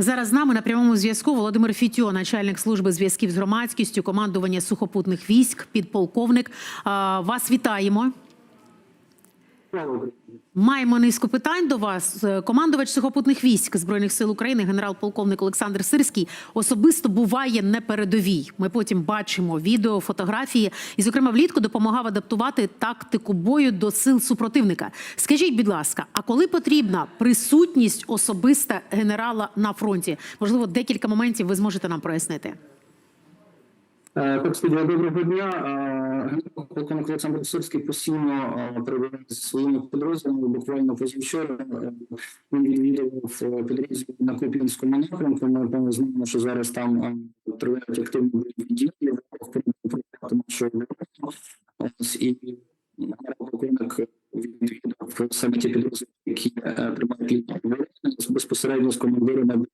Зараз з нами на прямому зв'язку Володимир Фітьо, начальник служби зв'язків з громадськістю, командування сухопутних військ, підполковник. Вас вітаємо. Маємо низку питань до вас. Е, Командувач сухопутних військ збройних сил України, генерал-полковник Олександр Сирський, особисто буває на передовій. Ми потім бачимо відео, фотографії, і, зокрема, влітку допомагав адаптувати тактику бою до сил супротивника. Скажіть, будь ласка, а коли потрібна присутність особиста генерала на фронті? Можливо, декілька моментів ви зможете нам прояснити. Е, доброго дня. Олександр Сирський постійно перебуває зі своїми підрозділами. Буквально позавчора е, він відвідував е, підрозділ на Куп'янському напрямку. Ми певно знаємо, що зараз там е, тривають активні бойові дії нашого І генерал-полковник відвідав саме ті підрозділи, які тримають лінію безпосередньо з командирами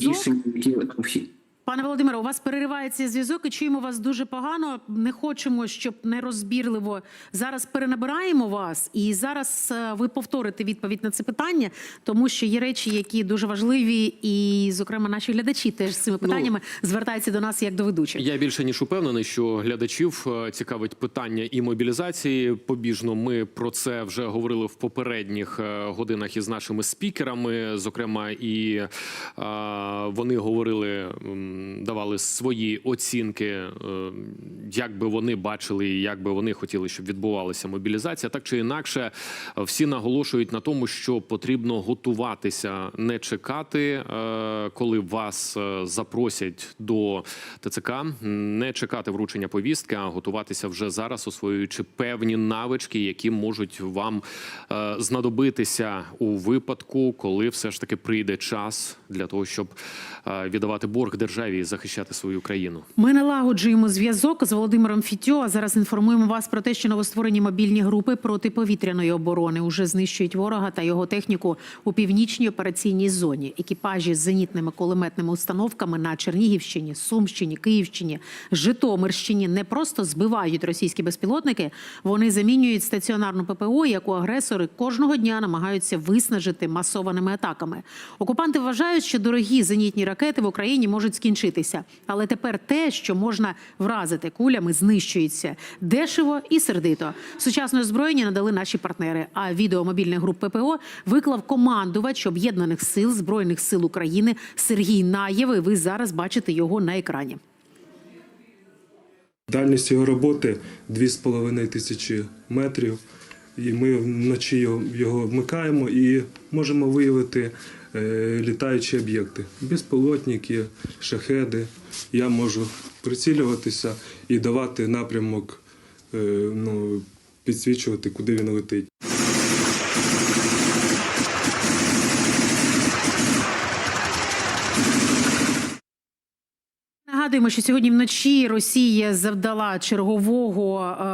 рішення, які необхідні. Пане Володимире, у вас переривається зв'язок і чуємо вас дуже погано. Не хочемо, щоб нерозбірливо. Зараз перенабираємо вас, і зараз е, ви повторите відповідь на це питання, тому що є речі, які дуже важливі, і, зокрема, наші глядачі теж з цими питаннями звертаються до нас як до ведучих. Я більше ніж упевнений, що глядачів е, цікавить питання і мобілізації. Побіжно ми про це вже говорили в попередніх е, годинах із нашими спікерами. Зокрема, і е, вони говорили, давали свої оцінки, е, як би вони бачили, і як би вони хотіли, щоб відбувалася мобілізація. Так чи інакше, всі наголошують на тому, що потрібно готуватися, не чекати, е, коли вас е, запросять до ТЦК, не чекати вручення повістки, а готуватися вже зараз, освоюючи певні навички, які можуть вам знадобитися у випадку, коли все ж таки прийде час для того, щоб віддавати борг державі і захищати свою країну. Ми налагоджуємо зв'язок з Володимиром Фітьо. А зараз інформуємо вас про те, що новостворені мобільні групи протиповітряної оборони уже знищують ворога та його техніку у північній операційній зоні. Екіпажі з зенітними кулеметними установками на Чернігівщині, Сумщині, Київщині, Житомирщині не просто збивають російські безпілотники, вони замінюють стаціонарну ППО, яку агресори кожного дня намагаються виснажити масованими атаками. Окупанти вважають, що дорогі зенітні ракети в Україні можуть скінчитися, але тепер те, що можна вразити кулями, знищується дешево і сердито. Сучасне озброєння надали наші партнери. А відео мобільних груп ППО виклав командувач об'єднаних сил збройних сил України Сергій Наєв. Ви зараз бачите його на екрані. Дальність його роботи 2,5 тисячі метрів. І ми вночі його, вмикаємо і можемо виявити е, літаючі об'єкти. Безпілотники, шахеди. Я можу прицілюватися і давати напрямок, е, ну, підсвічувати, куди він летить. Нагадуємо, що сьогодні вночі Росія завдала чергового е,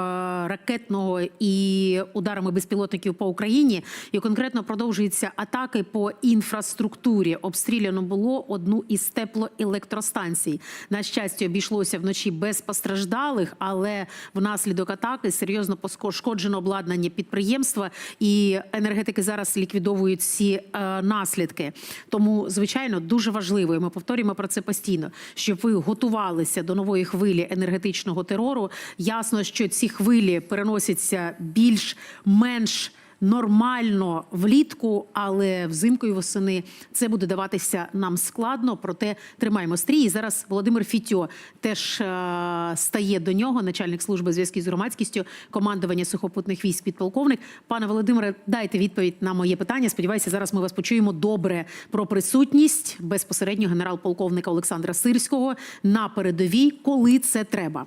ракетного і ударами безпілотників по Україні. І конкретно продовжуються атаки по інфраструктурі. Обстріляно було одну із теплоелектростанцій. На щастя, обійшлося вночі без постраждалих, але внаслідок атаки серйозно пошкоджено обладнання підприємства, і енергетики зараз ліквідовують ці е, наслідки. Тому, звичайно, дуже важливо. і Ми повторюємо про це постійно, щоб ви готувалися до нової хвилі енергетичного терору. Ясно, що ці хвилі переносяться більш-менш. Нормально влітку, але взимку і восени це буде даватися нам складно. Проте тримаємо стрій. І зараз Володимир Фітьо теж е, стає до нього, начальник служби зв'язків з громадськістю, командування сухопутних військ, підполковник. Пане Володимире, дайте відповідь на моє питання. Сподіваюся, зараз ми вас почуємо добре про присутність безпосередньо генерал-полковника Олександра Сирського на передовій, коли це треба.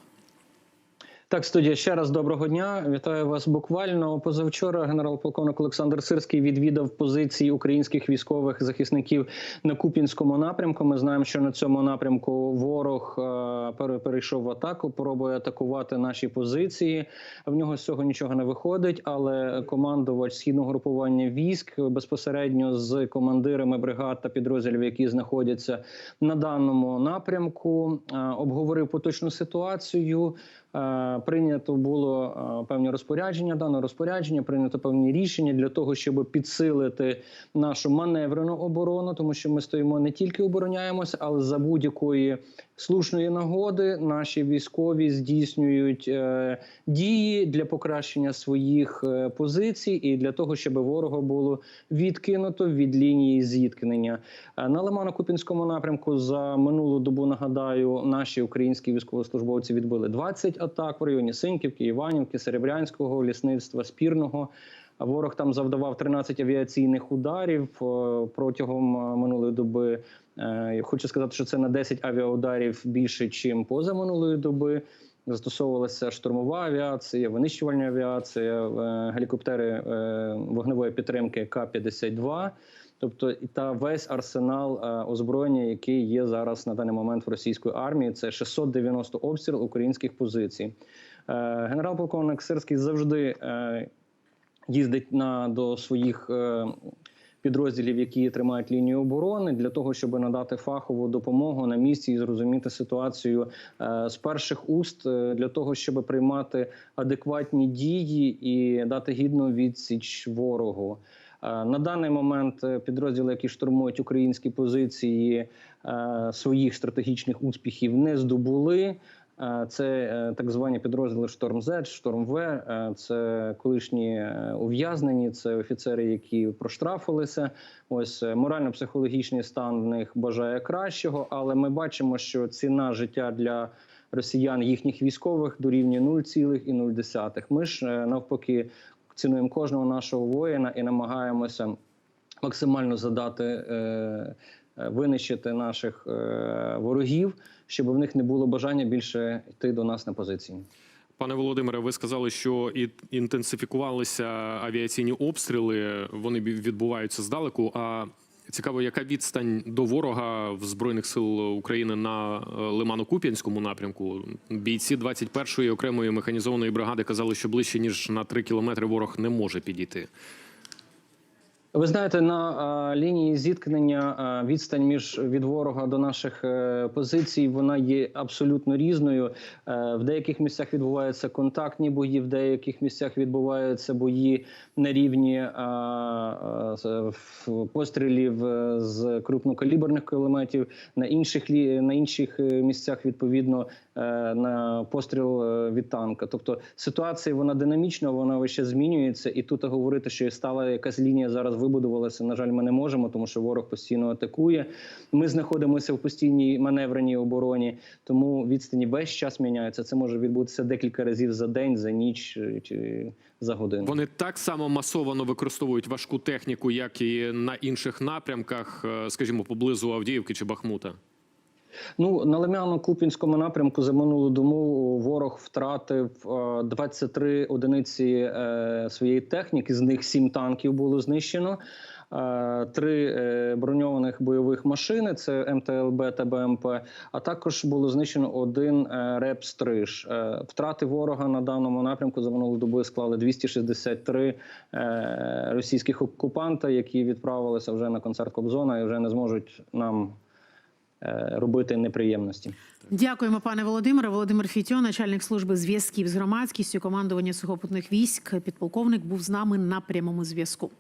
Так, студія ще раз доброго дня. Вітаю вас буквально. Позавчора генерал-полковник Олександр Сирський відвідав позиції українських військових захисників на Купінському напрямку. Ми знаємо, що на цьому напрямку ворог е, перейшов в атаку, пробує атакувати наші позиції. В нього з цього нічого не виходить, але командувач східного групування військ безпосередньо з командирами бригад та підрозділів, які знаходяться на даному напрямку, е, обговорив поточну ситуацію. Е, Прийнято було е, певні розпорядження. Дане розпорядження прийнято певні рішення для того, щоб підсилити нашу маневрену оборону, тому що ми стоїмо не тільки обороняємося, але за будь-якої слушної нагоди наші військові здійснюють е, дії для покращення своїх позицій і для того, щоб ворога було відкинуто від лінії зіткнення. На Лимано-Купінському напрямку за минулу добу нагадаю, наші українські військовослужбовці відбили 20 атак в районі Синківки, Іванівки, Серебрянського, лісництва Спірного. Ворог там завдавав 13 авіаційних ударів е, протягом е, минулої доби. Е, Хочу сказати, що це на 10 авіаударів більше, ніж поза минулої доби. Застосовувалася штурмова авіація, винищувальна авіація, е, гелікоптери е, вогневої підтримки К-52. Тобто та весь арсенал е, озброєння, який є зараз на даний момент в російської армії, це 690 обстріл українських позицій. Генерал-полковник Сирський завжди їздить на до своїх підрозділів, які тримають лінію оборони, для того, щоб надати фахову допомогу на місці і зрозуміти ситуацію е, з перших уст, е, для того, щоб приймати адекватні дії і дати гідну відсіч ворогу. Е, На даний момент підрозділи, які штурмують українські позиції, своїх стратегічних успіхів не здобули. Е, Це е, так звані підрозділи Шторм З, Шторм В. Е, Це колишні ув'язнені, це офіцери, які проштрафилися. Ось морально-психологічний стан в них бажає кращого, але ми бачимо, що ціна життя для росіян їхніх військових дорівнює 0,0. Ми ж навпаки цінуємо кожного нашого воїна і намагаємося максимально задати. Винищити наших е, ворогів, щоб в них не було бажання більше йти до нас на позиції. Пане Володимире, ви сказали, що і інтенсифікувалися авіаційні обстріли. Вони відбуваються здалеку. А цікаво, яка відстань до ворога в збройних сил України на е, Лимано-Куп'янському напрямку? Бійці 21-ї окремої механізованої бригади казали, що ближче ніж на 3 кілометри ворог не може підійти. Ви знаєте, на лінії зіткнення відстань між від ворога до наших е, позицій вона є абсолютно різною. Е, в деяких місцях відбуваються контактні бої, в деяких місцях відбуваються бої на рівні пострілів е, з крупнокаліберних кулеметів. На інших на інших місцях відповідно на постріл е, від танка. Тобто ситуація вона динамічна, вона вище змінюється, і тут говорити, що стала якась лінія зараз вибудувалася. На жаль, ми не можемо, тому що ворог постійно атакує. Ми знаходимося в постійній маневреній обороні, тому відстані весь час міняються. Це може відбутися декілька разів за день, за ніч е, чи за годину. Вони так само масовано використовують важку техніку, як і на інших напрямках, е, скажімо, поблизу Авдіївки чи Бахмута. Ну на Лем'яно-Купінському напрямку за минулу добу ворог втратив е, 23 одиниці е, своєї техніки. З них 7 танків було знищено. е, Три е, броньованих бойових машини це МТЛБ та БМП. А також було знищено один е, реп стриж. Е, Втрати ворога на даному напрямку за минулу добу склали 263 е, російських окупанта, які відправилися вже на концерт Кобзона і вже не зможуть нам е, робити неприємності. Дякуємо, пане Володимире. Володимир Фітьо, начальник служби зв'язків з громадськістю командування сухопутних військ, підполковник, був з нами на прямому зв'язку.